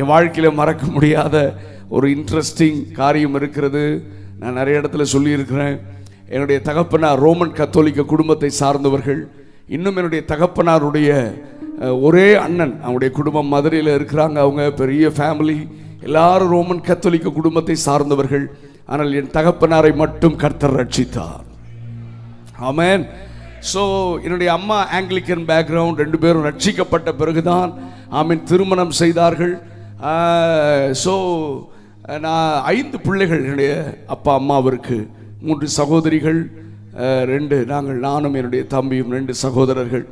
என் வாழ்க்கையில் மறக்க முடியாத ஒரு இன்ட்ரெஸ்டிங் காரியம் இருக்கிறது. நான் நிறைய இடத்துல சொல்லியிருக்கிறேன். என்னுடைய தகப்பனார் ரோமன் கத்தோலிக்க குடும்பத்தை சார்ந்தவர்கள். இன்னும் என்னுடைய தகப்பனாருடைய ஒரே அண்ணன். அவனுடைய குடும்பம் மதுரையில் இருக்கிறாங்க. அவங்க பெரிய ஃபேமிலி எல்லாரும் ரோமன் கத்தோலிக்க குடும்பத்தை சார்ந்தவர்கள். ஆனால் என் தகப்பனாரை மட்டும் கர்த்தர் ரட்சித்தார். ஆமேன். ஸோ என்னுடைய அம்மா ஆங்கிலிக்கன் பேக்ரவுண்ட் ரெண்டு பேரும் ரட்சிக்கப்பட்ட பிறகுதான் ஆமீன் திருமணம் செய்தார்கள். ஸோ நான் ஐந்து பிள்ளைகள் என்னுடைய அப்பா அம்மாவிற்கு மூன்று சகோதரிகள் ரெண்டு நாங்கள் நானும் என்னுடைய தம்பியும் ரெண்டு சகோதரர்கள்.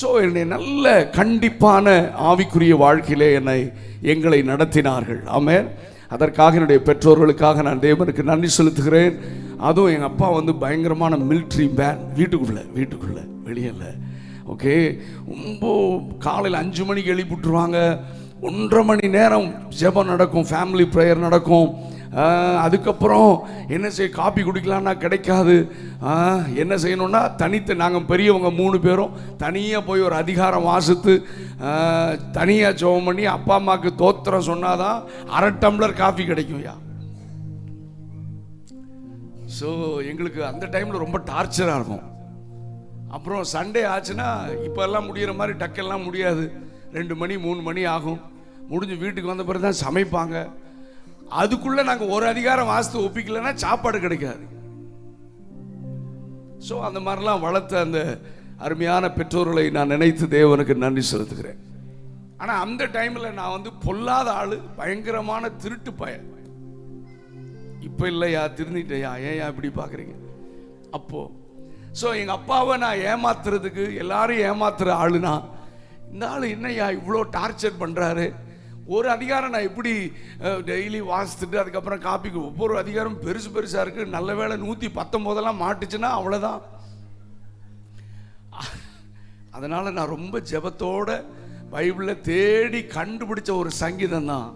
ஸோ என்னுடைய நல்ல கண்டிப்பான ஆவிக்குரிய வாழ்க்கையிலே என்னை எங்களை நடத்தினார்கள். ஆமென். அதற்காக என்னுடைய பெற்றோர்களுக்காக நான் தேவனுக்கு நன்றி செலுத்துகிறேன். அதுவும் எங்கள் அப்பா வந்து பயங்கரமான மிலிட்ரி மேன் வீட்டுக்குள்ளே வீட்டுக்குள்ளே வெளியே இல்லை ஓகே ரொம்ப காலையில் அஞ்சு மணிக்கு எழுப்பிட்டுருவாங்க ஒன்றரை மணி நேரம் ஜெபம் நடக்கும் ஃபேமிலி ப்ரேயர் நடக்கும். அதுக்கப்புறம் என்ன செய்ய காப்பி குடிக்கலான்னா கிடைக்காது. என்ன செய்யணும்னா தனித்து நாங்கள் பெரியவங்க மூணு பேரும் தனியாக போய் ஒரு அதிகாரம் வாசித்து தனியாக ஜெபம் பண்ணி அப்பா அம்மாவுக்கு தோத்திரம் சொன்னாதான் அரை டம்ளர் காஃபி கிடைக்கும் யா ஸோ எங்களுக்கு அந்த டைமில் ரொம்ப டார்ச்சராக இருக்கும். அப்புறம் சண்டே ஆச்சுன்னா இப்போ எல்லாம் முடியிற மாதிரி டக்கெல்லாம் முடியாது. ரெண்டு மணி மூணு மணி ஆகும். முடிஞ்சு வீட்டுக்கு வந்த பிறகு தான் சமைப்பாங்க. அதுக்குள்ளே நாங்கள் ஒரு அதிகாரம் வாசித்து ஒப்பிக்கலைன்னா சாப்பாடு கிடைக்காது. ஸோ அந்த மாதிரிலாம் வளர்த்த அந்த அருமையான பெற்றோர்களை நான் நினைத்து தேவனுக்கு நன்றி செலுத்துகிறேன். ஆனால் அந்த டைமில் நான் வந்து பொல்லாத ஆள் பயங்கரமான திருட்டு பயன் இப்போ இல்லையா திருந்திட்டையா ஏன் இப்படி பார்க்குறீங்க அப்போ ஸோ எங்கள் அப்பாவை நான் ஏமாத்துறதுக்கு எல்லாரும் ஏமாத்துற ஆளுனா இந்த ஆள் என்னய்யா இவ்வளோ டார்ச்சர் பண்ணுறாரு ஒரு அதிகாரம் நான் எப்படி டெய்லி வாசித்துட்டு அதுக்கப்புறம் காப்பிக்கு ஒவ்வொரு அதிகாரம் பெருசு பெருசாக இருக்குது நல்ல வேளை நூற்றி பத்தொம்போதெல்லாம் மாட்டுச்சுன்னா அவ்வளோதான் அதனால் நான் ரொம்ப ஜபத்தோட பைபிளில் தேடி கண்டுபிடிச்ச ஒரு சங்கீதம் தான்.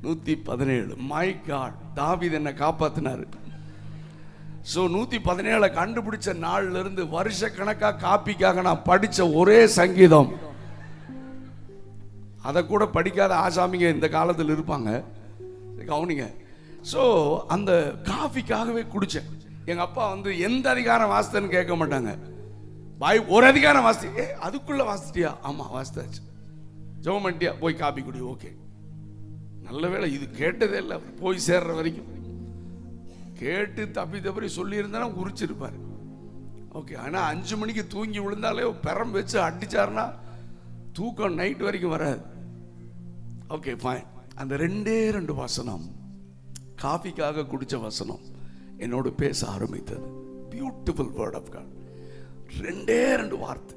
நூற்றி பதினேழு. மை காட் தாவித் என்னை காப்பாற்றினார் ஸோ நூற்றி பதினேழை கண்டுபிடிச்ச நாள்லேருந்து வருஷ கணக்காக காப்பிக்காக நான் படித்த ஒரே சங்கீதம். அதை கூட படிக்காத ஆசாமிங்க இந்த காலத்தில் இருப்பாங்க. கவனிங்க. ஸோ அந்த காஃபிக்காகவே குடித்தேன் எங்கள் அப்பா வந்து எந்த அதிகாரம் வாசித்தன்னு கேட்க மாட்டாங்க. பாய் ஒரு அதிகாரம் வாசி ஏ அதுக்குள்ளே வாசிட்டியா ஆமாம் வாசித்தாச்சு. ஜெபம் பண்ணிட்டியா? போய் காப்பி குடி ஓகே. நல்ல வேளை இது கேட்டதே இல்லை. போய் சேர்ற வரைக்கும். கேட்டு தப்பி தப்பி சொல்லியிருந்தேன்னா உரிச்சிருப்பார். ஓகே ஆனால் அஞ்சு மணிக்கு தூங்கி விழுந்தாலே பெரம் வச்சு அடிச்சாருன்னா தூக்கம் நைட் வரைக்கும் வராது. ஓகே ஃபைன் அந்த ரெண்டே ரெண்டு வசனம் காஃபிக்காக குடித்த வசனம் என்னோடு பேச ஆரம்பித்தது. பியூட்டிஃபுல் வேர்ட் ஆஃப் காட் ரெண்டே ரெண்டு வார்த்தை.